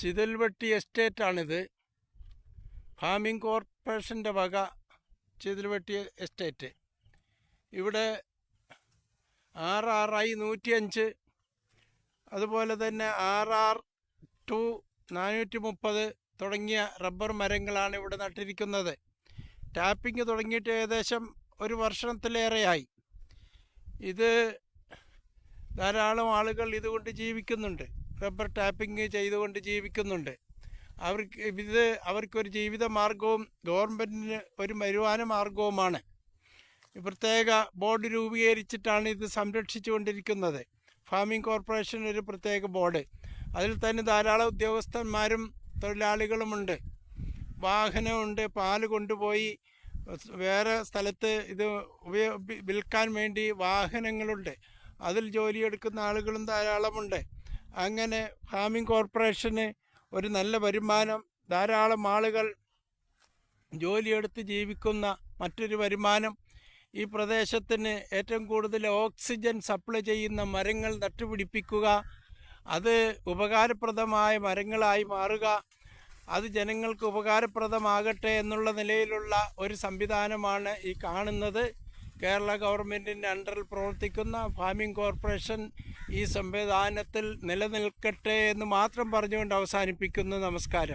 Chithalvetti എസ്റ്റേറ്റാണിത് farming കോർപ്പറേഷന്റെ വക Chithalvetti estate. ഇവിടെ ആർ ആർ ഐ നൂറ്റിയഞ്ച് അതുപോലെ തന്നെ ആർ ആർ ടു നാനൂറ്റി മുപ്പത് തുടങ്ങിയ റബ്ബർ മരങ്ങളാണ് ഇവിടെ നട്ടിരിക്കുന്നത്. ടാപ്പിംഗ് തുടങ്ങിയിട്ട് ഏകദേശം ഒരു വർഷത്തിലേറെയായി. ഇത് ധാരാളം ആളുകൾ ഇതുകൊണ്ട് ജീവിക്കുന്നുണ്ട്. റബ്ബർ ടാപ്പിംഗ് ചെയ്തുകൊണ്ട് ജീവിക്കുന്നുണ്ട്. അവർക്ക് ഇത് അവർക്കൊരു ജീവിത മാർഗവും ഗവൺമെന്റിന് ഒരു വരുമാന മാർഗവുമാണ് പ്രത്യേക ബോർഡ് രൂപീകരിച്ചിട്ടാണ് ഇത് സംരക്ഷിച്ചു കൊണ്ടിരിക്കുന്നത് ഫാമിംഗ് കോർപ്പറേഷൻ ഒരു പ്രത്യേക ബോർഡ്. അതിൽ തന്നെ ധാരാളം ഉദ്യോഗസ്ഥന്മാരും തൊഴിലാളികളുമുണ്ട്. വാഹനമുണ്ട് പാൽ കൊണ്ടുപോയി വേറെ സ്ഥലത്ത് ഇത് ഉപയോഗ വിൽക്കാൻ വേണ്ടി വാഹനങ്ങളുണ്ട്. അതിൽ ജോലിയെടുക്കുന്ന ആളുകളും ധാരാളമുണ്ട്. അങ്ങനെ ഫാമിംഗ് കോർപ്പറേഷന് ഒരു നല്ല വരുമാനം ധാരാളം ആളുകൾ ജോലിയെടുത്ത് ജീവിക്കുന്ന മറ്റൊരു വരുമാനം. ഈ പ്രദേശത്തിന് ഏറ്റവും കൂടുതൽ ഓക്സിജൻ സപ്ലൈ ചെയ്യുന്ന മരങ്ങൾ നട്ടുപിടിപ്പിക്കുക അത് ഉപകാരപ്രദമായ മരങ്ങളായി മാറുക അത് ജനങ്ങൾക്ക് ഉപകാരപ്രദമാകട്ടെ എന്നുള്ള നിലയിലുള്ള ഒരു സംവിധാനമാണ് ഈ കാണുന്നത്. കേരള ഗവൺമെന്റിന്റെ അണ്ടറിൽ പ്രവർത്തിക്കുന്ന ഫാമിംഗ് കോർപ്പറേഷൻ ഈ സംവിധാനത്തിൽ നിലനിൽക്കട്ടെ എന്ന് മാത്രം പറഞ്ഞുകൊണ്ട് അവസാനിപ്പിക്കുന്നു. നമസ്കാരം.